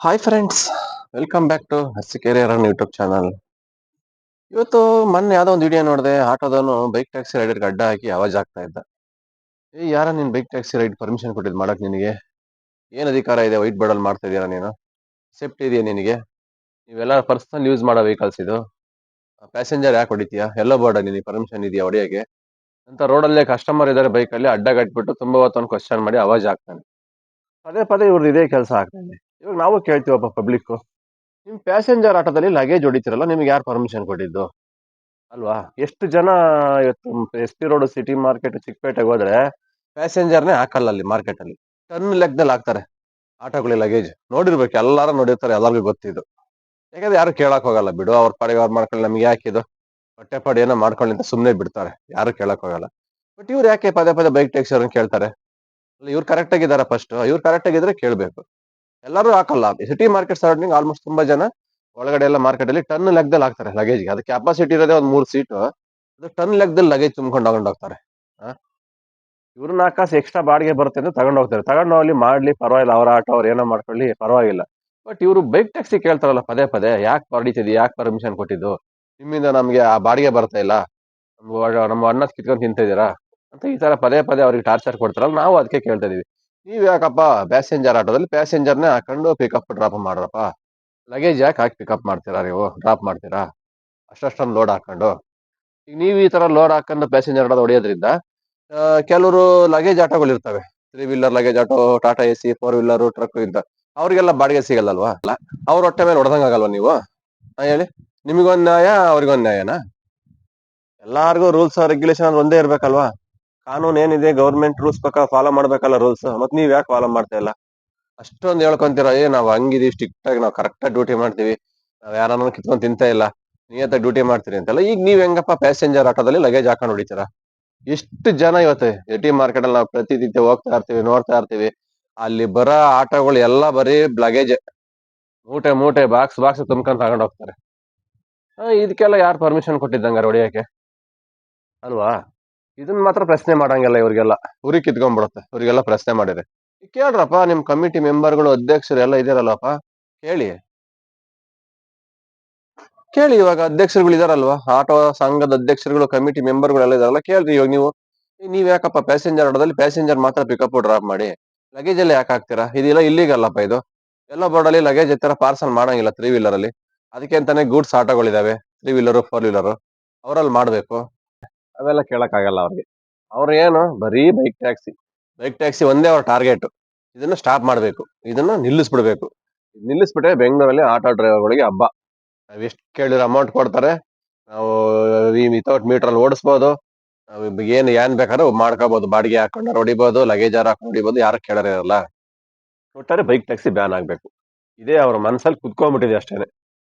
Hi friends welcome back to Hasikere run YouTube channel ಇವತ್ತು ಮೊನ್ನೆ ಯಾವುದೋ ಒಂದು ವಿಡಿಯೋ ನೋಡಿದೆ, ಆಟೋದವನು ಬೈಕ್ ಟ್ಯಾಕ್ಸಿ ರೈಡರ್ಗೆ ಅಡ್ಡ ಹಾಕಿ ಆವಾಜ್ ಆಗ್ತಾ ಇದ್ದ. ಏ, ಯಾರ ನೀನು ಬೈಕ್ ಟ್ಯಾಕ್ಸಿ ರೈಡ್ ಪರ್ಮಿಷನ್ ಕೊಟ್ಟಿದ್ ಮಾಡಕ್ ನಿನಗೆ? ಏನು ಅಧಿಕಾರ ಇದೆ ವೈಟ್ ಬಡಲ್ ಮಾಡ್ತಾ ಇದೀರಾ ನೀನು? ಸೇಫ್ಟಿ ಇದೆಯಾ ನಿನಗೆ? ನೀವೆಲ್ಲ ಪರ್ಸನಲ್ ಯೂಸ್ ಮಾಡೋ ವೆಹಿಕಲ್ಸ್ ಇದು. ಪ್ಯಾಸೆಂಜರ್ ಯಾಕೆ ಹೊಡಿತೀಯಾ? ಎಲ್ಲ ಬೋರ್ಡ್ ನಿನಗೆ ಪರ್ಮಿಷನ್ ಇದೆಯಾ ಹೊಡಿಯೋಕೆ ಅಂತ ರೋಡಲ್ಲೇ ಕಸ್ಟಮರ್ ಇದ್ದಾರೆ ಬೈಕಲ್ಲಿ ಅಡ್ಡ ಕಟ್ಬಿಟ್ಟು ತುಂಬ ಹೊತ್ತೊಂದು ಕ್ವಶನ್ ಮಾಡಿ ಅವಾಜ್ ಆಗ್ತಾನೆ ಪದೇ ಪದೇ ಇವ್ರದ್ದು ಇದೇ ಕೆಲಸ ಆಗ್ತಾನೆ. ಇವಾಗ ನಾವು ಕೇಳ್ತೀವಪ್ಪ ಪಬ್ಲಿಕ್ ನಿಮ್ ಪ್ಯಾಸೆಂಜರ್ ಆಟೋದಲ್ಲಿ ಲಗೇಜ್ ಹೊಡಿತೀರಲ್ಲ, ನಿಮ್ಗೆ ಯಾರು ಪರ್ಮಿಷನ್ ಕೊಟ್ಟಿದ್ದು? ಅಲ್ವಾ? ಎಷ್ಟು ಜನ ಇವತ್ತು S P road city market ಚಿಕ್ಕಪೇಟೆಗೆ ಹೋದ್ರೆ ಪ್ಯಾಸೆಂಜರ್ನೇ ಹಾಕಲ್ಲ ಅಲ್ಲಿ ಮಾರ್ಕೆಟ್ ಅಲ್ಲಿ. ಟನ್ ಲೆಕ್ಕದಲ್ಲಿ ಹಾಕ್ತಾರೆ ಆಟೋಗಳಿ ಲಗೇಜ್ ನೋಡಿರ್ಬೇಕು, ಎಲ್ಲಾರು ನೋಡಿರ್ತಾರೆ, ಎಲ್ಲರಿಗೂ ಗೊತ್ತಿದ್ದು. ಯಾಕಂದ್ರೆ ಯಾರು ಕೇಳಕ್ ಹೋಗಲ್ಲ, ಬಿಡು, ಅವ್ರ ಪಾಡಿಗೆ ಅವ್ರು ಮಾಡ್ಕೊಳ್ಳಿ, ನಮ್ಗೆ ಯಾಕಿದು ಹೊಟ್ಟೆ ಪಾಡಿ ಏನೋ ಮಾಡ್ಕೊಳ್ಳಿ ಅಂತ ಸುಮ್ಮನೆ ಬಿಡ್ತಾರೆ. ಯಾರು ಕೇಳಕ್ ಹೋಗಲ್ಲ. ಬಟ್ ಇವ್ರು ಯಾಕೆ ಪದೇ ಪದೇ ಬೈಕ್ ಟ್ಯಾಕ್ಸಿ ಅವ್ರನ್ನ ಕೇಳ್ತಾರೆ? ಇವ್ರು ಕರೆಕ್ಟ್ ಆಗಿದಾರ ಫಸ್ಟ್ ಇವ್ರು ಕರೆಕ್ಟ್ ಆಗಿದ್ರೆ ಕೇಳ್ಬೇಕು. ಎಲ್ಲರೂ ಹಾಕಲ್ಲ. ಸಿಟಿ ಮಾರ್ಕೆಟ್ ಸರೌಂಡಿಂಗ್ ಆಲ್ಮೋಸ್ಟ್ ತುಂಬಾ ಜನ ಒಳಗಡೆ ಎಲ್ಲ ಮಾರ್ಕೆಟ್ ಅಲ್ಲಿ ಟನ್ ಲೆಕ್ಕದಲ್ಲಿ ಹಾಕ್ತಾರೆ ಲಗೇಜ್ಗೆ ಅದು ಕೆಪಾಸಿಟಿ ಇರೋದೇ ಒಂದ್ ಮೂರು ಸೀಟು ಅದು ಟನ್ ಲೆಕ್ಕದಲ್ಲಿ ಲಗೇಜ್ ತುಂಬ್ಕೊಂಡು ತಗೊಂಡು ಹೋಗ್ತಾರೆ. ಇವ್ರನ್ನ ಕಾಸು ಎಕ್ಸ್ಟ್ರಾ ಬಾಡಿಗೆ ಬರುತ್ತೆ ಅಂತ ತಗೊಂಡು ಹೋಗ್ತಾರೆ. ತಗೊಂಡು ಹೋಗ್ಲಿ, ಮಾಡ್ಲಿ, ಪರವಾಗಿಲ್ಲ. ಅವ್ರ ಆಟೋ, ಅವ್ರು ಏನೋ ಮಾಡ್ಕೊಳ್ಳಿ, ಪರವಾಗಿಲ್ಲ. ಬಟ್ ಇವರು ಬೈಕ್ ಟ್ಯಾಕ್ಸಿ ಕೇಳ್ತಾರಲ್ಲ ಪದೇ ಪದೇ, ಯಾಕೆ ಹೊಡಿತಿದ್ವಿ ಯಾಕೆ ಪರ್ಮಿಷನ್ ಕೊಟ್ಟಿದ್ದು? ನಿಮ್ಮಿಂದ ನಮಗೆ ಆ ಬಾಡಿಗೆ ಬರ್ತಾ ಇಲ್ಲ. ನಮ್ಮ ಅಣ್ಣ ಕಿತ್ಕೊಂಡು ತಿಂತಿದ್ದೀರಾ ಅಂತ ಈ ತರ ಪದೇ ಪದೇ ಅವ್ರಿಗೆ ಟಾರ್ಚರ್ ಕೊಡ್ತಾರಲ್ಲ, ನಾವು ಅದಕ್ಕೆ ಕೇಳ್ತಾ ಇದೀವಿ ನೀವ್ ಯಾಕಪ್ಪ ಪ್ಯಾಸೆಂಜರ್ ಆಟೋದಲ್ಲಿ ಪ್ಯಾಸೆಂಜರ್ನೇ ಹಾಕೊಂಡು ಪಿಕಪ್ ಡ್ರಾಪ್ ಮಾಡ್ರಪ್ಪ? ಲಗೇಜ್ ಯಾಕೆ ಹಾಕಿ ಪಿಕಪ್ ಮಾಡ್ತೀರಾ ನೀವು? ಡ್ರಾಪ್ ಮಾಡ್ತೀರಾ? ಅಷ್ಟಷ್ಟೊಂದು ಲೋಡ್ ಹಾಕೊಂಡು. ಈಗ ನೀವು ಈ ತರ ಲೋಡ್ ಹಾಕೊಂಡು ಪ್ಯಾಸೆಂಜರ್ ಆಟೋ ಹೊಡೆಯೋದ್ರಿಂದ ಕೆಲವರು ಲಗೇಜ್ ಆಟೋಗಳು ಇರ್ತವೆ. Three wheeler luggage auto Tata A C four wheeler truck ಇಂತ ಅವ್ರಿಗೆಲ್ಲ ಬಾಡಿಗೆ ಸಿಗಲ್ಲಲ್ವಾ? ಅವ್ರ ಹೊಟ್ಟೆ ಮೇಲೆ ಹೊಡೆದಂಗ್ ಆಗಲ್ವಾ ನೀವು ಹೇಳಿ. ನಿಮಗೊಂದ್ ನ್ಯಾಯ, ಅವ್ರಿಗೊಂದ್ ನ್ಯಾಯನಾ? ಎಲ್ಲಾರ್ಗು ರೂಲ್ಸ್ ರೆಗ್ಯುಲೇಷನ್ ಒಂದೇ ಇರ್ಬೇಕಲ್ವಾ? ಕಾನೂನ್ ಏನಿದೆ ಗೌರ್ಮೆಂಟ್ ರೂಲ್ಸ್ ಪ್ರಕಾರ ಫಾಲೋ ಮಾಡ್ಬೇಕಲ್ಲ ರೂಲ್ಸ್ ಮತ್ ನೀವ್ ಯಾಕೆ ಫಾಲೋ ಮಾಡ್ತಾ ಇಲ್ಲ? ಅಷ್ಟೊಂದು ಹೇಳ್ಕೊಂತೀರ, ಏ ನಾವ್ ಹಂಗಿದೀವಿ ಸ್ಟ್ರಿಕ್ಟ್ ಆಗಿ ನಾವ್ ಕರೆಕ್ಟ್ ಆಗಿ ಡ್ಯೂಟಿ ಮಾಡ್ತೀವಿ. ನಾವ್ ಯಾರನ್ನ ಕಿತ್ಕೊಂಡ್ ತಿಂತಾ ಇಲ್ಲ. ನಿಯತ್ತಾಗಿ ಡ್ಯೂಟಿ ಮಾಡ್ತೀರಿ ಅಂತೆಲ್ಲ. ಈಗ ನೀವ್ ಹೆಂಗಪ್ಪ ಪ್ಯಾಸೆಂಜರ್ ಆಟೋದಲ್ಲಿ ಲಗೇಜ್ ಹಾಕೊಂಡು ಹೊಡಿತೀರ? ಎಷ್ಟು ಜನ ಇವತ್ತು ಎಟಿ ಮಾರ್ಕೆಟ್ ಅಲ್ಲಿ ನಾವು ಪ್ರತಿನಿತ್ಯ ಹೋಗ್ತಾ ಇರ್ತೀವಿ, ನೋಡ್ತಾ ಇರ್ತೀವಿ. ಅಲ್ಲಿ ಬರೋ ಆಟೋಗಳು ಎಲ್ಲ ಬರೀ ಲಗೇಜ್ ಮೂಟೆ ಮೂಟೆ ಬಾಕ್ಸ್ ಬಾಕ್ಸ್ ತುಂಬ್ಕೊಂಡು ತಗೊಂಡು ಹೋಗ್ತಾರೆ. ಇದಕ್ಕೆಲ್ಲ ಯಾರು ಪರ್ಮಿಷನ್ ಕೊಟ್ಟಿದ್ದಂಗಾರೆ ಹೊಡಿಯಕ್ಕೆ? ಅಲ್ವಾ? ಇದನ್ನ ಮಾತ್ರ ಪ್ರಶ್ನೆ ಮಾಡಂಗಿಲ್ಲ ಇವ್ರಿಗೆಲ್ಲ. ಉರಿ ಕಿತ್ಕೊಂಡ್ಬಿಡುತ್ತೆ. ಇವ್ರಿಗೆಲ್ಲ ಪ್ರಶ್ನೆ ಮಾಡಿದ್ರೆ ಕೇಳ್ರಪ್ಪ, ನಿಮ್ ಕಮಿಟಿ ಮೆಂಬರ್ಗಳು ಅಧ್ಯಕ್ಷರು ಎಲ್ಲ ಇದಾರಲ್ಲಪ್ಪ? ಕೇಳಿ. ಕೇಳಿ, ಇವಾಗ ಅಧ್ಯಕ್ಷರುಗಳು ಇದಾರಲ್ವಾ? ಆಟೋ ಸಂಘದ ಅಧ್ಯಕ್ಷರುಗಳು, ಕಮಿಟಿ ಮೆಂಬರ್ಗಳೆಲ್ಲ ಇದಾರಲ್ಲ, ಕೇಳ್ರಿ ಇವಾಗ ನೀವು. ನೀವ್ ಯಾಕಪ್ಪ ಪ್ಯಾಸೆಂಜರ್ ಆಟೋದಲ್ಲಿ ಪ್ಯಾಸೆಂಜರ್ ಮಾತ್ರ ಪಿಕಪ್ ಡ್ರಾಪ್ ಮಾಡಿ? ಲಗೇಜ್ ಎಲ್ಲ ಯಾಕೆ ಹಾಕ್ತೀರಾ? ಇದೆಲ್ಲ ಇಲ್ಲಿಗಲ್ಲಪ್ಪ ಇದು. ಎಲ್ಲ ಬೋರ್ಡ್ ಅಲ್ಲಿ ಲಗೇಜ್ ಎತ್ತರ ಪಾರ್ಸಲ್ ಮಾಡಂಗಿಲ್ಲ ತ್ರೀ ವೀಲರ್ ಅಲ್ಲಿ. ಅದಕ್ಕೆ ಅಂತಾನೆ ಗೂಡ್ಸ್ ಆಟೋಗಳಿದಾವೆ. ತ್ರೀ ವೀಲರ್ ಫೋರ್ ವೀಲರ್ ಅವರಲ್ಲಿ ಮಾಡ್ಬೇಕು. ಅವೆಲ್ಲ ಕೇಳೋಕ್ಕಾಗಲ್ಲ ಅವ್ರಿಗೆ. ಅವ್ರು ಏನು ಬರೀ ಬೈಕ್ ಟ್ಯಾಕ್ಸಿ ಬೈಕ್ ಟ್ಯಾಕ್ಸಿ ಒಂದೇ ಅವ್ರ ಟಾರ್ಗೆಟ್ ಇದನ್ನ ಸ್ಟಾಪ್ ಮಾಡಬೇಕು. ಇದನ್ನ ನಿಲ್ಲಿಸ್ಬಿಡ್ಬೇಕು. ನಿಲ್ಲಿಸ್ಬಿಟ್ರೆ ಬೆಂಗಳೂರಲ್ಲಿ ಆಟೋ ಡ್ರೈವರ್ಗಳಿಗೆ ಹಬ್ಬ. ನಾವ್ ಎಷ್ಟು ಕೇಳಿರೋ ಅಮೌಂಟ್ ಕೊಡ್ತಾರೆ. ನಾವು ವಿತೌಟ್ ಮೀಟರ್ ಓಡಿಸ್ಬೋದು. ಏನು ಏನ್ ಬೇಕಾದ್ರೂ ಮಾಡ್ಕೋಬಹುದು ಬಾಡಿಗೆ ಹಾಕೊಂಡು ಹೊಡಿಬೋದು ಲಗೇಜ್ ಹಾಕೊಂಡು ಹೊಡಿಬೋದು, ಯಾರು ಕೇಳೋರೇ ಇರಲ್ಲ. ಒಟ್ಟಾರೆ ಬೈಕ್ ಟ್ಯಾಕ್ಸಿ ಬ್ಯಾನ್ ಆಗಬೇಕು. ಇದೇ ಅವ್ರ ಮನಸ್ಸಲ್ಲಿ ಕುತ್ಕೊಂಡ್ಬಿಟ್ಟಿದೆ ಅಷ್ಟೇನೆ.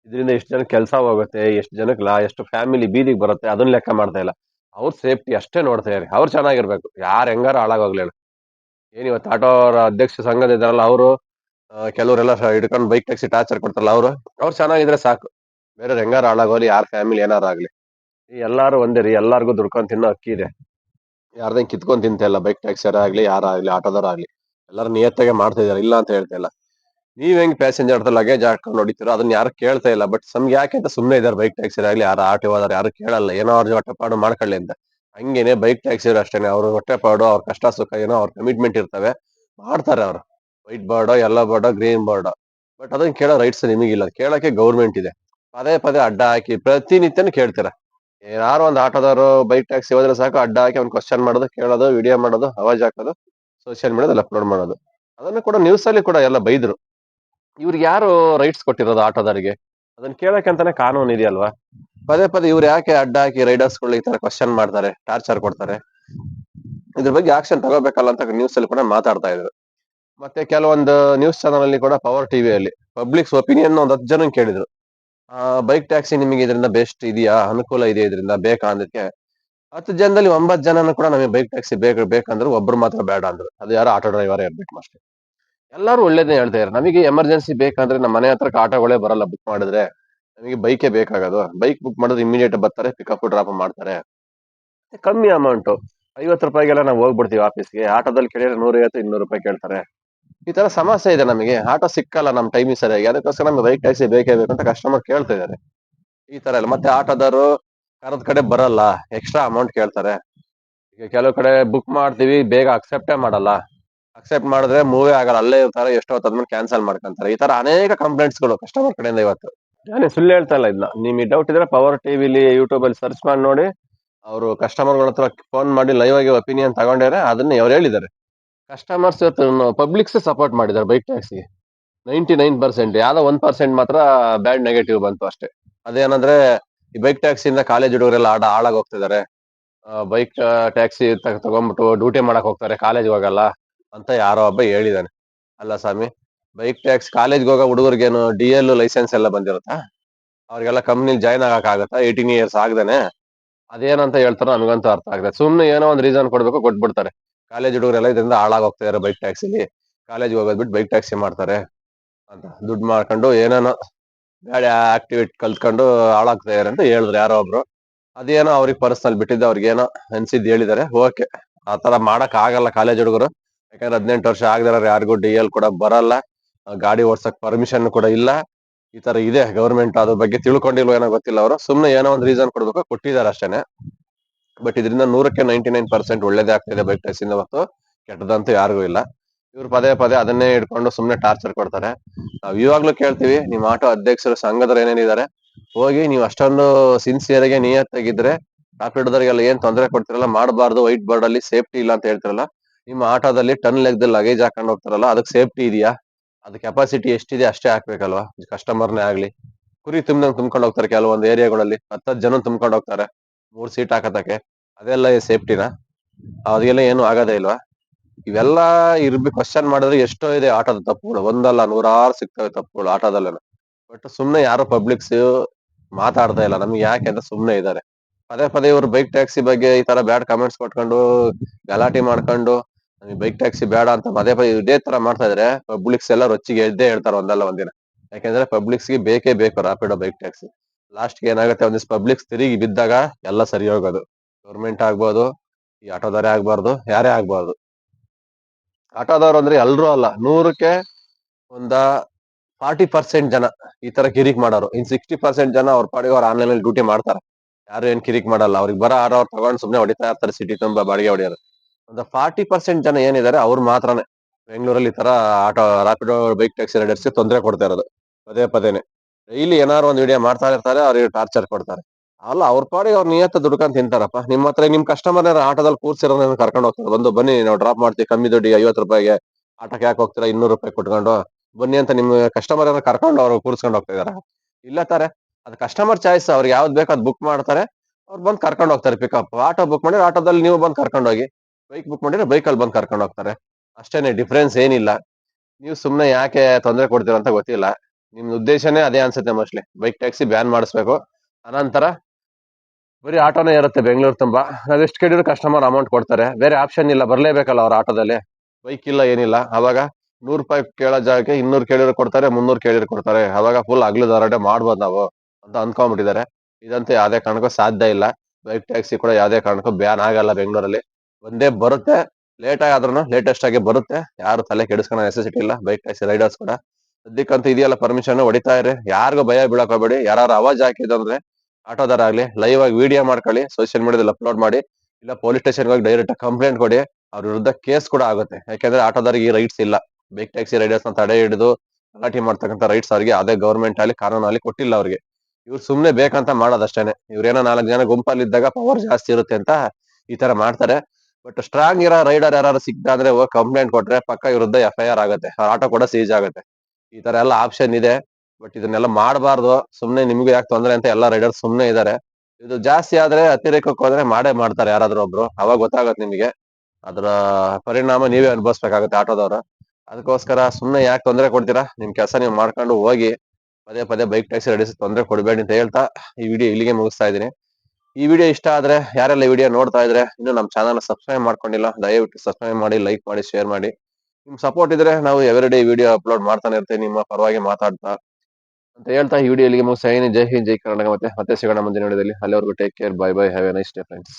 ಇದರಿಂದ ಎಷ್ಟು ಜನಕ್ಕೆ ಕೆಲಸ ಹೋಗುತ್ತೆ, ಎಷ್ಟು ಜನಕ್ಕೆ ಲಾ, ಎಷ್ಟು ಫ್ಯಾಮಿಲಿ ಬೀದಿಗೆ ಬರುತ್ತೆ ಅದನ್ನ ಲೆಕ್ಕ ಮಾಡ್ತಾ ಇಲ್ಲ. ಅವ್ರ ಸೇಫ್ಟಿ ಅಷ್ಟೇ ನೋಡ್ತಾ ಇರಿ ಅವ್ರು ಚೆನ್ನಾಗಿರ್ಬೇಕು. ಯಾರು ಹೆಂಗಾರು ಹಾಳಾಗೋಗ್ಲಿ ಏನು ಇವತ್ತು ಆಟೋರ ಅಧ್ಯಕ್ಷ ಸಂಘದ ಇದ್ದಾರಲ್ಲ, ಅವರು ಕೆಲವರೆಲ್ಲ ಹಿಡ್ಕೊಂಡು ಬೈಕ್ ಟ್ಯಾಕ್ಸಿ ಟಾರ್ಚರ್ ಕೊಡ್ತಾರಲ್ಲ ಅವರು. ಅವ್ರು ಚೆನ್ನಾಗಿದ್ರೆ ಸಾಕು. ಬೇರೆ ಹೆಂಗಾರು ಹಾಳಾಗೋಲಿ ಯಾರ ಫ್ಯಾಮಿಲಿ ಏನಾರು ಆಗ್ಲಿ. ಈ ಎಲ್ಲರೂ ಒಂದೇ ರೀ, ಎಲ್ಲರಿಗೂ ದುಡ್ಕೊಂಡು ತಿನ್ನೋ ಅಕ್ಕಿ ಇದೆ. ಯಾರ್ದಂಗ್ ಕಿತ್ಕೊಂಡು ತಿಂತ ಬೈಕ್ ಟ್ಯಾಕ್ಸಿ ಆಗಲಿ ಯಾರಾಗಲಿ ಆಟೋದವ್ರು ಆಗಲಿ. ಎಲ್ಲಾರು ನಿಯತ್ತಾಗೆ ಮಾಡ್ತಾ ಇದಾರೆ, ಇಲ್ಲ ಅಂತ ಹೇಳ್ತಾ ಇಲ್ಲ. ನೀವ್ ಹೆಂಗ್ ಪ್ಯಾಸೆಂಜರ್ ಲಗೇಜ್ ಹಾಕೊಂಡು ಹೊಡಿತೀರೋ ಅದನ್ನ ಯಾರು ಕೇಳ್ತಾ ಇಲ್ಲ. ಬಟ್ ನಮ್ಗೆ ಯಾಕೆ ಅಂತ ಸುಮ್ಮನೆ ಇದಾರೆ ಬೈಕ್ ಟ್ಯಾಕ್ಸಿ ಆಗ್ಲಿ, ಯಾರು ಆಟೋ ಆದ್ರೆ ಯಾರು ಕೇಳಲ್ಲ. ಏನೋ ಅವ್ರ ಹೊಟ್ಟೆಪಾಡು ಮಾಡ್ಕೊಳ್ಳಿ ಅಂತ. ಹಂಗೇನೆ ಬೈಕ್ ಟ್ಯಾಕ್ಸಿ ಅಷ್ಟೇನೆ. ಅವ್ರ ಹೊಟ್ಟೆಪಾಡು, ಅವ್ರ ಕಷ್ಟ ಸುಖ ಏನೋ ಅವ್ರ ಕಮಿಟ್ಮೆಂಟ್ ಇರ್ತವೆ. ಮಾಡ್ತಾರೆ ಅವ್ರು. White board yellow board green board but ಅದನ್ನ ಕೇಳೋ ರೈಟ್ಸ್ ನಿಮಗಿಲ್ಲ. ಕೇಳಕ್ಕೆ ಗೌರ್ಮೆಂಟ್ ಇದೆ. ಪದೇ ಪದೇ ಅಡ್ಡ ಹಾಕಿ ಪ್ರತಿನಿತ್ಯನೂ ಕೇಳ್ತಾರೆ. ಯಾರೋ ಒಂದು ಆಟೋದವರು ಬೈಕ್ ಟ್ಯಾಕ್ಸಿ ಹೋದ್ರೆ ಸಾಕು, ಅಡ್ಡ ಹಾಕಿ ಅವ್ನು ಕ್ವಶನ್ ಮಾಡೋದು, ಕೇಳೋದು ವಿಡಿಯೋ ಮಾಡೋದು, ಅವಾಜ್ ಹಾಕೋದು ಸೋಷಿಯಲ್ ಮೀಡಿಯಾದಲ್ಲಿ ಅಪ್ಲೋಡ್ ಮಾಡೋದು. ಅದನ್ನು ಕೂಡ ನ್ಯೂಸ್ ಅಲ್ಲಿ ಕೂಡ ಎಲ್ಲ ಬೈದ್ರು. ಇವ್ರಿಗೆ ಯಾರು ರೈಟ್ಸ್ ಕೊಟ್ಟಿರೋದು ಆಟೋದವರಿಗೆ? ಅದನ್ನ ಕೇಳಕ್ಕೆ ಅಂತಾನೆ ಕಾನೂನು ಇದೆಯಲ್ವಾ? ಪದೇ ಪದೇ ಇವ್ರು ಯಾಕೆ ಅಡ್ಡ ಹಾಕಿ ರೈಡರ್ಸ್ಗಳು ಈ ತರ ಕ್ವಶನ್ ಮಾಡ್ತಾರೆ ಟಾರ್ಚರ್ ಕೊಡ್ತಾರೆ? ಇದ್ರ ಬಗ್ಗೆ ಆಕ್ಷನ್ ತಗೋಬೇಕಲ್ಲ ಅಂತ ನ್ಯೂಸ್ ಅಲ್ಲಿ ಕೂಡ ಮಾತಾಡ್ತಾ ಇದ್ರು. ಮತ್ತೆ ಕೆಲವೊಂದು ನ್ಯೂಸ್ ಚಾನಲ್ ಅಲ್ಲಿ ಕೂಡ ಪವರ್ ಟಿವಿಯಲ್ಲಿ ಪಬ್ಲಿಕ್ಸ್ ಒಪಿನಿಯನ್ ಒಂದ್ ಹತ್ತು ಜನ ಕೇಳಿದ್ರು. ಆ ಬೈಕ್ ಟ್ಯಾಕ್ಸಿ ನಿಮಗೆ ಇದರಿಂದ ಬೆಸ್ಟ್ ಇದೆಯಾ? ಅನುಕೂಲ ಇದೆ ಇದರಿಂದ ಬೇಕಾ ಅಂದಕ್ಕೆ? ಹತ್ತು ಜನದಲ್ಲಿ ಒಂಬತ್ತು ಜನನು ಕೂಡ ನಮಗೆ ಬೈಕ್ ಟ್ಯಾಕ್ಸಿ ಬೇಕು ಬೇಕಂದ್ರೆ ಒಬ್ರು ಮಾತ್ರ ಬೇಡ ಅಂದ್ರು. ಅದು ಯಾರು ಆಟೋ ಡ್ರೈವರ್ ಇರ್ಬೇಕು ಅಷ್ಟೇ. ಎಲ್ಲರೂ ಒಳ್ಳೇದೇ ಹೇಳ್ತಾ ಇದ್ದಾರೆ ನಮಗೆ ಎಮರ್ಜೆನ್ಸಿ ಬೇಕಂದ್ರೆ ನಮ್ಮ ಮನೆ ಹತ್ರಕ್ಕೆ ಆಟೋಗಳೇ ಬರಲ್ಲ ಬುಕ್ ಮಾಡಿದ್ರೆ. ನಮಗೆ ಬೈಕೇ ಬೇಕಾಗೋದು. ಬೈಕ್ ಬುಕ್ ಮಾಡಿದ್ರೆ ಇಮಿಡಿಯೇಟ್ ಬರ್ತಾರೆ ಪಿಕಪ್ ಡ್ರಾಪ್ ಮಾಡ್ತಾರೆ. ಕಮ್ಮಿ ಅಮೌಂಟ್ ಐವತ್ತು ರೂಪಾಯಿಗೆಲ್ಲ ನಾವು ಹೋಗ್ಬಿಡ್ತೀವಿ ಆಫೀಸ್ಗೆ ಆಟೋದಲ್ಲಿ ಕೇಳಿದ್ರೆ ನೂರೈವತ್ತು, ಇನ್ನೂರು ರೂಪಾಯಿ ಕೇಳ್ತಾರೆ. ಈ ತರ ಸಮಸ್ಯೆ ಇದೆ ನಮಗೆ. ಆಟೋ ಸಿಕ್ಕಲ್ಲ ನಮ್ಮ ಟೈಮಿಗೆ ಸರಿಯಾಗಿ. ಅದಕ್ಕೋಸ್ಕರ ನಮ್ಗೆ ಬೈಕ್ ಟ್ಯಾಕ್ಸಿ ಬೇಕೇ ಬೇಕು ಅಂತ ಕಸ್ಟಮರ್ ಕೇಳ್ತಾ ಇದಾರೆ. ಈ ತರ ಎಲ್ಲ. ಮತ್ತೆ ಆಟೋದವರು ಕರದ ಕಡೆ ಬರಲ್ಲ. ಎಕ್ಸ್ಟ್ರಾ ಅಮೌಂಟ್ ಕೇಳ್ತಾರೆ. ಈಗ ಕೆಲವು ಕಡೆ ಬುಕ್ ಮಾಡ್ತೀವಿ, ಬೇಗ ಅಕ್ಸೆಪ್ಟೇ ಮಾಡಲ್ಲ. ಅಕ್ಸೆಪ್ಟ್ ಮಾಡಿದ್ರೆ ಮೂವೇ ಆಗಲ್ಲ. ಅಲ್ಲೇ ಇರ್ತಾರೆ ಎಷ್ಟೋ ಅದನ್ನ ಕ್ಯಾನ್ಸಲ್ ಮಾಡ್ಕೊಂತಾರೆ. ಈ ತರ ಅನೇಕ ಕಂಪ್ಲೇಂಟ್ಸ್ಗಳು ಕಸ್ಟಮರ್ ಕಡೆಯಿಂದ ಇವತ್ತು. ನಾನೇ ಸುಳ್ಳು ಹೇಳ್ತಾ ಇಲ್ಲ ಇದನ್ನ ನಿಮಗೆ ಡೌಟ್ ಇದ್ರೆ ಪವರ್ ಟಿವಿಲಿ ಯೂಟ್ಯೂಬ್ ಅಲ್ಲಿ ಸರ್ಚ್ ಮಾಡಿ ನೋಡಿ ಅವರು ಕಸ್ಟಮರ್ಗಳ ಹತ್ರ ಫೋನ್ ಮಾಡಿ ಲೈವ್ ಆಗಿ ಒಪಿನಿಯನ್ ತಗೊಂಡಿದ್ದಾರೆ ಅದನ್ನ ಅವ್ರು ಹೇಳಿದ್ದಾರೆ. ಕಸ್ಟಮರ್ಸ್ ಪಬ್ಲಿಕ್ಸ್ ಸಪೋರ್ಟ್ ಮಾಡಿದ್ದಾರೆ ಬೈಕ್ ಟ್ಯಾಕ್ಸಿಗೆ ನೈಂಟಿ ನೈನ್ ಪರ್ಸೆಂಟ್ ಯಾವ್ದೋ ಒಂದ್ ಪರ್ಸೆಂಟ್ ಮಾತ್ರ ಬ್ಯಾಡ್ ನೆಗೆಟಿವ್ ಬಂತು ಅಷ್ಟೇ. ಅದೇನಂದ್ರೆ ಈ ಬೈಕ್ ಟ್ಯಾಕ್ಸಿಯಿಂದ ಕಾಲೇಜ್ ಹುಡುಗರೆಲ್ಲ ಆಡ ಹಾಳಾಗಿ ಹೋಗ್ತಿದ್ದಾರೆ. ಬೈಕ್ ಟ್ಯಾಕ್ಸಿ ತಗೊಂಡ್ಬಿಟ್ಟು ಡ್ಯೂಟಿ ಮಾಡಕ್ ಹೋಗ್ತಾರೆ ಕಾಲೇಜ್ ಹೋಗಲ್ಲ. ಅಂತ ಯಾರೋ ಒಬ್ಬ ಹೇಳಿದಾನೆ. ಅಲ್ಲ ಸ್ವಾಮಿ ಬೈಕ್ ಟ್ಯಾಕ್ಸ್ ಕಾಲೇಜ್ಗೆ ಹೋಗೋ ಹುಡುಗರಿಗೇನು ಡಿ ಎಲ್ ಲೈಸೆನ್ಸ್ ಎಲ್ಲ ಬಂದಿರುತ್ತಾ? ಅವ್ರಿಗೆಲ್ಲ ಕಂಪ್ನಿಲಿ ಜಾಯ್ನ್ ಆಗಕ್ ಆಗತ್ತಾ? ಏಯ್ಟೀನ್ ಇಯರ್ಸ್ ಆಗ್ದೇನೆ. ಅದೇನಂತ ಹೇಳ್ತಾರೋ ನಮಗಂತೂ ಅರ್ಥ ಆಗದೆ. ಸುಮ್ಮನೆ ಏನೋ ಒಂದು ರೀಸನ್ ಕೊಡ್ಬೇಕು, ಕೊಟ್ಬಿಡ್ತಾರೆ. ಕಾಲೇಜ್ ಹುಡುಗರೆಲ್ಲ ಇದರಿಂದ ಹಾಳಾಗ್ತಾ ಇರೋ ಬೈಕ್ ಟ್ಯಾಕ್ಸಿಲಿ ಕಾಲೇಜ್ ಹೋಗೋದ್ ಬಿಟ್ಟು ಬೈಕ್ ಟ್ಯಾಕ್ಸಿ ಮಾಡ್ತಾರೆ ಅಂತ. ದುಡ್ಡು ಮಾಡ್ಕೊಂಡು ಏನೇನೋ ಗಾಡಿ ಆಕ್ಟಿವಿಟಿ ಕಲ್ತ್ಕೊಂಡು ಹಾಳಾಗ್ತಾ ಇದಾರೆ ಅಂತ ಹೇಳಿದ್ರು ಯಾರೋ ಒಬ್ರು. ಅದೇನೋ ಅವ್ರಿಗೆ ಪರ್ಸನಲ್ ಬಿಟ್ಟಿದ್ದು ಅವ್ರಿಗೇನೋ ಅನ್ಸಿದ್ದು ಹೇಳಿದ್ದಾರೆ. ಓಕೆ ಆ ಥರ ಮಾಡಕ್ ಆಗಲ್ಲ ಕಾಲೇಜ್ ಹುಡುಗರು. ಯಾಕಂದ್ರೆ ಹದಿನೆಂಟು ವರ್ಷ ಆಗದಾರ ಯಾರಿಗೂ ಡಿ ಎಲ್ ಕೂಡ ಬರಲ್ಲ. ಗಾಡಿ ಓಡ್ಸಕ್ ಪರ್ಮಿಷನ್ ಕೂಡ ಇಲ್ಲ. ಈ ತರ ಇದೆ ಗವರ್ಮೆಂಟ್ ಅದ್ರ ಬಗ್ಗೆ ತಿಳ್ಕೊಂಡಿಲ್ವ ಏನೋ ಗೊತ್ತಿಲ್ಲ ಅವರು. ಸುಮ್ನೆ ಏನೋ ಒಂದ್ ರೀಸನ್ ಕೊಡ್ಬೇಕು, ಕೊಟ್ಟಿದ್ದಾರೆ ಅಷ್ಟೇನೆ. ಬಟ್ ಇದರಿಂದ ನೂರಕ್ಕೆ ನೈಂಟಿ ನೈನ್ ಪರ್ಸೆಂಟ್ ಒಳ್ಳೇದೇ ಆಗ್ತಿದೆ ಬೈಕ್ ಟ್ಯಾಕ್ಸಿಂದ ಹೊತ್ತು ಕೆಟ್ಟದಂತೂ ಯಾರಿಗೂ ಇಲ್ಲ. ಇವ್ರು ಪದೇ ಪದೇ ಅದನ್ನೇ ಇಟ್ಕೊಂಡು ಸುಮ್ನೆ ಟಾರ್ಚರ್ ಕೊಡ್ತಾರೆ. ನಾವ್ ಇವಾಗ್ಲೂ ಕೇಳ್ತೀವಿ, ನಿಮ್ ಆಟೋ ಅಧ್ಯಕ್ಷರು ಸಂಘದವ್ರು ಏನೇನಿದ್ದಾರೆ ಹೋಗಿ ನೀವು ಅಷ್ಟೊಂದು ಸಿನ್ಸಿಯರ್ ಆಗಿ ನಿಯತ್ತಾಗಿದ್ರೆ ರಾಪಿಡೋದವ್ರಿಗೆಲ್ಲ ಏನ್ ತೊಂದರೆ ಕೊಡ್ತಿರಲ್ಲ, ಮಾಡಬಾರ್ದು, ವೈಟ್ ಬೋರ್ಡ್ ಅಲ್ಲಿ ಸೇಫ್ಟಿ ಇಲ್ಲ ಅಂತ ಹೇಳ್ತಿರಲ್ಲ ನಿಮ್ಮ ಆಟೋದಲ್ಲಿ ಟನ್ ಲೆಕ್ಕದಲ್ಲಿ ಲಗೇಜ್ ಹಾಕೊಂಡು ಹೋಗ್ತಾರಲ್ಲ, ಅದಕ್ಕೆ ಸೇಫ್ಟಿ ಇದೆಯಾ? ಅದು ಕೆಪಾಸಿಟಿ ಎಷ್ಟಿದೆ ಅಷ್ಟೇ ಹಾಕ್ಬೇಕಲ್ವಾ? ಕಸ್ಟಮರ್ನೇ ಆಗಲಿ. ಕುರಿ ತುಂಬ ತುಂಬ್ಕೊಂಡು ಹೋಗ್ತಾರೆ ಕೆಲವೊಂದು ಏರಿಯಾಗಳಲ್ಲಿ ಹತ್ತತ್ತು ಜನ ತುಂಬ್ಕೊಂಡು ಹೋಗ್ತಾರೆ. ಮೂರು ಸೀಟ್ ಹಾಕತಕ್ಕೆ ಅದೆಲ್ಲ ಸೇಫ್ಟಿನ ಅದೆಲ್ಲ ಏನು ಆಗೋದೇ ಇಲ್ವಾ? ಇವೆಲ್ಲ ಇರ್ಬಿ ಕ್ವಶನ್ ಮಾಡಿದ್ರೆ ಎಷ್ಟೋ ಇದೆ ಆಟೋದ ತಪ್ಪುಗಳು. ಒಂದಲ್ಲ, ನೂರಾರು ಸಿಗ್ತವೆ ತಪ್ಪುಗಳು ಆಟೋದಲ್ಲೇನು ಬಟ್ ಸುಮ್ಮನೆ ಯಾರು ಪಬ್ಲಿಕ್ಸ್ ಮಾತಾಡ್ತಾ ಇಲ್ಲ. ನಮ್ಗೆ ಯಾಕೆ ಅಂತ ಸುಮ್ನೆ ಇದ್ದಾರೆ. ಪದೇ ಪದೇ ಇವ್ರು ಬೈಕ್ ಟ್ಯಾಕ್ಸಿ ಬಗ್ಗೆ ಈ ತರ ಬ್ಯಾಡ್ ಕಮೆಂಟ್ಸ್ ಕೊಟ್ಕೊಂಡು, ಗಲಾಟೆ ಮಾಡ್ಕೊಂಡು ನಮಗೆ ಬೈಕ್ ಟ್ಯಾಕ್ಸಿ ಬೇಡ ಅಂತ ಪದೇ ಇದೇ ತರ ಮಾಡ್ತಾ ಇದ್ರೆ ಪಬ್ಲಿಕ್ಸ್ ಎಲ್ಲ ರೊಚ್ಚಿಗೆ ಎದ್ದೇ ಹೇಳ್ತಾರೆ ಒಂದಲ್ಲ ಒಂದಿನ. ಯಾಕೆಂದ್ರೆ ಪಬ್ಲಿಕ್ಸ್ಗೆ ಬೇಕೇ ಬೇಕು ರಾಪಿಡೋ ಬೈಕ್ ಟ್ಯಾಕ್ಸಿ ಲಾಸ್ಟ್ ಏನಾಗುತ್ತೆ ಒಂದಿಷ್ಟು ಪಬ್ಲಿಕ್ಸ್ ತಿರುಗಿ ಬಿದ್ದಾಗ ಎಲ್ಲ ಸರಿ ಹೋಗೋದು. ಗೌರ್ಮೆಂಟ್ ಆಗ್ಬೋದು, ಈ ಆಟೋದವರೇ ಆಗ್ಬಾರ್ದು, ಯಾರೇ ಆಗ್ಬಾರ್ದು. ಆಟೋದವ್ರು ಅಂದ್ರೆ ಎಲ್ರೂ ಅಲ್ಲ, ನೂರಕ್ಕೆ ಒಂದ ಫಾರ್ಟಿ ಪರ್ಸೆಂಟ್ ಜನ ಈ ತರ ಕಿರಿಕ್ ಮಾಡೋರು. ಇನ್ ಸಿಕ್ಸ್ಟಿ ಪರ್ಸೆಂಟ್ ಜನ ಅವ್ರ ಪಾಡಿಗೆ ಅವ್ರ ಆನ್ಲೈನ್ ಅಲ್ಲಿ ಡ್ಯೂಟಿ ಮಾಡ್ತಾರೆ. ಯಾರು ಏನ್ ಕಿರಿಕ್ ಮಾಡಲ್ಲ, ಅವ್ರಿಗೆ ಬರೋ ಆಟೋ ಅವ್ರು ತಗೊಂಡ್ ಸುಮ್ನೆ ಹೊಡಿತಾ ಇರ್ತಾರೆ ಸಿಟಿ ತುಂಬಾ ಬಾಡಿಗೆ ಹೊಡಿಯೋರು. ಒಂದು ಫಾರ್ಟಿ ಪರ್ಸೆಂಟ್ ಜನ ಏನಿದ್ದಾರೆ ಅವ್ರು ಮಾತ್ರನೇ. ಬೆಂಗಳೂರಲ್ಲಿ ತರ auto, Rapido bike taxi riders ತೊಂದರೆ ಕೊಡ್ತಾ ಇರೋದು. ಪದೇ ಪದೇನೆ. ಡೈಲಿ ಏನಾದ್ರು ಒಂದು ವಿಡಿಯೋ ಮಾಡ್ತಾ ಇರ್ತಾರೆ, ಅವ್ರಿಗೆ ಟಾರ್ಚರ್ ಕೊಡ್ತಾರೆ. ಅಲ್ಲ, ಅವ್ರ ಪಾಡಿಗೆ ಅವ್ರು ನಿಯತ್ತ ದುಡ್ಕೊಂಡ್ ತಿಂತಾರಪ್ಪ. ನಿಮ್ಮ ಹತ್ರ ನಿಮ್ ಕಸ್ಟಮರ್ ಆಟೋದಲ್ಲಿ ಕೂರ್ಸಿರೋದನ್ನ ಕರ್ಕೊಂಡು ಹೋಗ್ತಾರೆ. ಬಂದು ಬನ್ನಿ, ನಾವು ಡ್ರಾಪ್ ಮಾಡ್ತೀವಿ, ಕಮ್ಮಿ ದುಡ್ಡಿ ಐವತ್ತು ರೂಪಾಯಿಗೆ ಆಟೋಕ್ಕೆ ಯಾಕೆ ಹೋಗ್ತೀರಾ? ಇನ್ನೂರು ರೂಪಾಯಿ ಕೊಟ್ಕೊಂಡು ಬನ್ನಿ ಅಂತ ನಿಮ್ಮ ಕಸ್ಟಮರ್ ಕರ್ಕೊಂಡು ಅವ್ರು ಕೂರ್ಸ್ಕೊಂಡು ಹೋಗ್ತಾ ಇದಾರೆ? ಇಲ್ಲ ತಾರೆ. ಅದು ಕಸ್ಟಮರ್ ಚಾಯ್ಸ್ ಅವ್ರಿಗೆ ಯಾವ್ದು ಬೇಕೋ ಅದ್ ಬುಕ್ ಮಾಡ್ತಾರೆ. ಅವ್ರು ಬಂದು ಕರ್ಕೊಂಡು ಹೋಗ್ತಾರೆ ಪಿಕಪ್ ಆಟೋ ಬುಕ್ ಮಾಡಿದ್ರೆ ಆಟೋದಲ್ಲಿ ನೀವು ಬಂದು ಕರ್ಕೊಂಡು ಹೋಗಿ. ಬೈಕ್ ಬುಕ್ ಮಾಡಿದ್ರೆ ಬೈಕಲ್ಲಿ ಬಂದು ಕರ್ಕೊಂಡು ಹೋಗ್ತಾರೆ. ಅಷ್ಟೇನೆ ಡಿಫ್ರೆನ್ಸ್ ಏನಿಲ್ಲ. ನೀವು ಸುಮ್ಮನೆ ಯಾಕೆ ತೊಂದರೆ ಕೊಡ್ತೀರ ಅಂತ ಗೊತ್ತಿಲ್ಲ. ನಿಮ್ಮ ಉದ್ದೇಶನೇ ಅದೇ ಅನ್ಸುತ್ತೆ ಮೋಸ್ಟ್ಲಿ ಬೈಕ್ ಟ್ಯಾಕ್ಸಿ ಬ್ಯಾನ್ ಮಾಡಿಸ್ಬೇಕು. ಅನಂತರ ಬರೀ ಆಟೋನೇ ಇರುತ್ತೆ ಬೆಂಗಳೂರು ತುಂಬಾ. ಅದು ಎಷ್ಟು ಕೇಳಿದ್ರು ಕಸ್ಟಮರ್ ಅಮೌಂಟ್ ಕೊಡ್ತಾರೆ. ಬೇರೆ ಆಪ್ಷನ್ ಇಲ್ಲ. ಬರಲೇಬೇಕಲ್ಲ ಅವ್ರ ಆಟೋದಲ್ಲಿ. ಬೈಕ್ ಇಲ್ಲ, ಏನಿಲ್ಲ. ಅವಾಗ ನೂರು ರೂಪಾಯಿ ಕೇಳೋ ಜಾಗಕ್ಕೆ ಇನ್ನೂರು ಕೇಳಿದ್ರು ಕೊಡ್ತಾರೆ, ಮುನ್ನೂರು ಕೇಳಿದ್ರು ಕೊಡ್ತಾರೆ. ಅವಾಗ ಫುಲ್ ಅಗ್ಲು ದರಾಟೆ ಮಾಡ್ಬೋದು ನಾವು ಅಂತ ಅನ್ಕೊಂಡ್ಬಿಟ್ಟಿದ್ದಾರೆ. ಇದಂತೂ ಯಾವುದೇ ಕಾರಣಕ್ಕೂ ಸಾಧ್ಯ ಇಲ್ಲ. ಬೈಕ್ ಟ್ಯಾಕ್ಸಿ ಕೂಡ ಯಾವುದೇ ಕಾರಣಕ್ಕೂ ಬ್ಯಾನ್ ಆಗಲ್ಲ ಬೆಂಗಳೂರಲ್ಲಿ ಒಂದೇ ಬರುತ್ತೆ. ಲೇಟ್ ಆದ್ರೂ ಲೇಟೆಸ್ಟ್ ಆಗಿ ಬರುತ್ತೆ. ಯಾರು ತಲೆ ಕೆಡಿಸ್ಕೊಳೋ ನೆಸೆಸಿಟಿ ಇಲ್ಲ. ಬೈಕ್ ಟ್ಯಾಕ್ಸಿ ರೈಡರ್ಸ್ ಕೂಡ. ಸದ್ಯಕ್ಕಂತ ಇದೆಯಲ್ಲ ಪರ್ಮಿಷನ್ ಹೊಡಿತಾ ಇರಿ. ಯಾರಿಗೂ ಭಯ ಬೀಳಕ್ ಯಾರು ಅವಾಜ್ ಹಾಕಿದಂದ್ರೆ ಆಟೋದಾರ ಆಗ್ಲಿ ಲೈವ್ ಆಗಿ ವಿಡಿಯೋ ಮಾಡ್ಕೊಳ್ಳಿ ಸೋಷಿಯಲ್ ಮೀಡಿಯಾದಲ್ಲಿ ಅಪ್ಲೋಡ್ ಮಾಡಿ, ಇಲ್ಲ ಪೊಲೀಸ್ ಸ್ಟೇಷನ್ ಹೋಗಿ ಡೈರೆಕ್ಟ್ ಕಂಪ್ಲೇಂಟ್ ಕೊಡಿ, ಅವ್ರ ವಿರುದ್ಧ ಕೇಸ್ ಕೂಡ ಆಗುತ್ತೆ. ಯಾಕಂದ್ರೆ ಆಟೋದಾರಿಗೆ ಈ ರೈಟ್ಸ್ ಇಲ್ಲ. ಬೈಕ್ ಟ್ಯಾಕ್ಸಿ ರೈಡರ್ಸ್ ಅಂತ ತಡೆ ಹಿಡಿದು ಗಲಾಟೆ ಮಾಡ್ತಕ್ಕಂಥ ರೈಟ್ಸ್ ಅವ್ರಿಗೆ ಅದೇ ಗೌರ್ಮೆಂಟ್ ಅಲ್ಲಿ, ಕಾನೂನಲ್ಲಿ ಕೊಟ್ಟಿಲ್ಲ ಅವ್ರಿಗೆ. ಇವ್ರು ಸುಮ್ನೆ ಬೇಕಂತ ಮಾಡೋದಷ್ಟೇನೆ. ಇವ್ರೇನೋ ನಾಲ್ಕು ಜನ ಗುಂಪಲ್ಲಿ ಇದ್ದಾಗ ಪವರ್ ಜಾಸ್ತಿ ಇರುತ್ತೆ ಅಂತ ಈ ತರ ಮಾಡ್ತಾರೆ. ಬಟ್ ಸ್ಟ್ರಾಂಗ್ ಇರೋ ರೈಡರ್ ಯಾರು ಸಿಕ್ತಾ ಅಂದ್ರೆ ಕಂಪ್ಲೇಂಟ್ ಕೊಟ್ರೆ ಪಕ್ಕ ವಿರುದ್ಧ ಎಫ್ ಐ ಆರ್ ಆಗುತ್ತೆ. ಆಟೋ ಕೂಡ ಸೀಜ್ ಆಗುತ್ತೆ. ಈ ತರ ಎಲ್ಲ ಆಪ್ಷನ್ ಇದೆ. ಬಟ್ ಇದನ್ನೆಲ್ಲ ಮಾಡಬಾರ್ದು. ಸುಮ್ನೆ ನಿಮ್ಗೆ ಯಾಕೆ ತೊಂದ್ರೆ ಅಂತ ಎಲ್ಲ ರೈಡರ್ ಸುಮ್ನೆ ಇದಾರೆ. ಇದು ಜಾಸ್ತಿ ಆದ್ರೆ ಅತಿರೇಕಕ್ಕೆ ಹೋದ್ರೆ ಮಾಡೇ ಮಾಡ್ತಾರೆ ಯಾರಾದ್ರೂ ಒಬ್ರು. ಅವಾಗ ಗೊತ್ತಾಗತ್ತೆ ನಿಮಗೆ. ಅದರ ಪರಿಣಾಮ ನೀವೇ ಅನುಭವಿಸ್ಬೇಕಾಗತ್ತೆ ಆಟೋದವ್ರು. ಅದಕ್ಕೋಸ್ಕರ ಸುಮ್ನೆ ಯಾಕೆ ತೊಂದರೆ ಕೊಡ್ತೀರಾ? ನಿಮ್ ಕೆಲಸ ನೀವು ಮಾಡ್ಕೊಂಡು ಹೋಗಿ ಪದೇ ಪದೇ ಬೈಕ್ ಟ್ಯಾಕ್ಸಿ ರೆಡಿಸಿ ತೊಂದರೆ ಕೊಡಬೇಡಿ ಅಂತ ಹೇಳ್ತಾ ಈ ವಿಡಿಯೋ ಇಲ್ಲಿಗೆ ಮುಗಿಸ್ತಾ ಇದೀನಿ ಈ ವಿಡಿಯೋ ಇಷ್ಟ ಆದ್ರೆ, ಯಾರೆಲ್ಲ ವಿಡಿಯೋ ನೋಡ್ತಾ ಇದ್ರೆ, ಇನ್ನು ನಮ್ಮ ಚಾನಲ್ ಸಬ್ಸ್ಕ್ರೈಬ್ ಮಾಡ್ಕೊಂಡಿಲ್ಲ, ದಯವಿಟ್ಟು ಸಬ್ಸ್ಕ್ರೈಬ್ ಮಾಡಿ ಲೈಕ್ ಮಾಡಿ ಶೇರ್ ಮಾಡಿ. ನಿಮ್ ಸಪೋರ್ಟ್ ಇದ್ರೆ ನಾವು ಎವ್ರಿ ಡೇ ವಿಡಿಯೋ ಅಪ್ಲೋಡ್ ಮಾಡ್ತಾನೆ ಇರ್ತೀವಿ, ನಿಮ್ಮ ಪರವಾಗಿ ಮಾತಾಡ್ತಾ. ಅಂತ ಹೇಳ್ತಾ ಈ ವಿಡಿಯೋ ಇಲ್ಲಿಗೆ ಮುಗಿಸ್ತಾ ಜೈ ಹಿಂದ್, ಜೈ ಕರ್ನಾಟಕ ಮತ್ತೆ ಮತ್ತೆ ಸಿಗೋಣ ಮುಂದಿನ ವಿಡಿಯೋದಲ್ಲಿ ಅಲ್ಲಿವರೆಗೂ take care bye bye have a nice day friends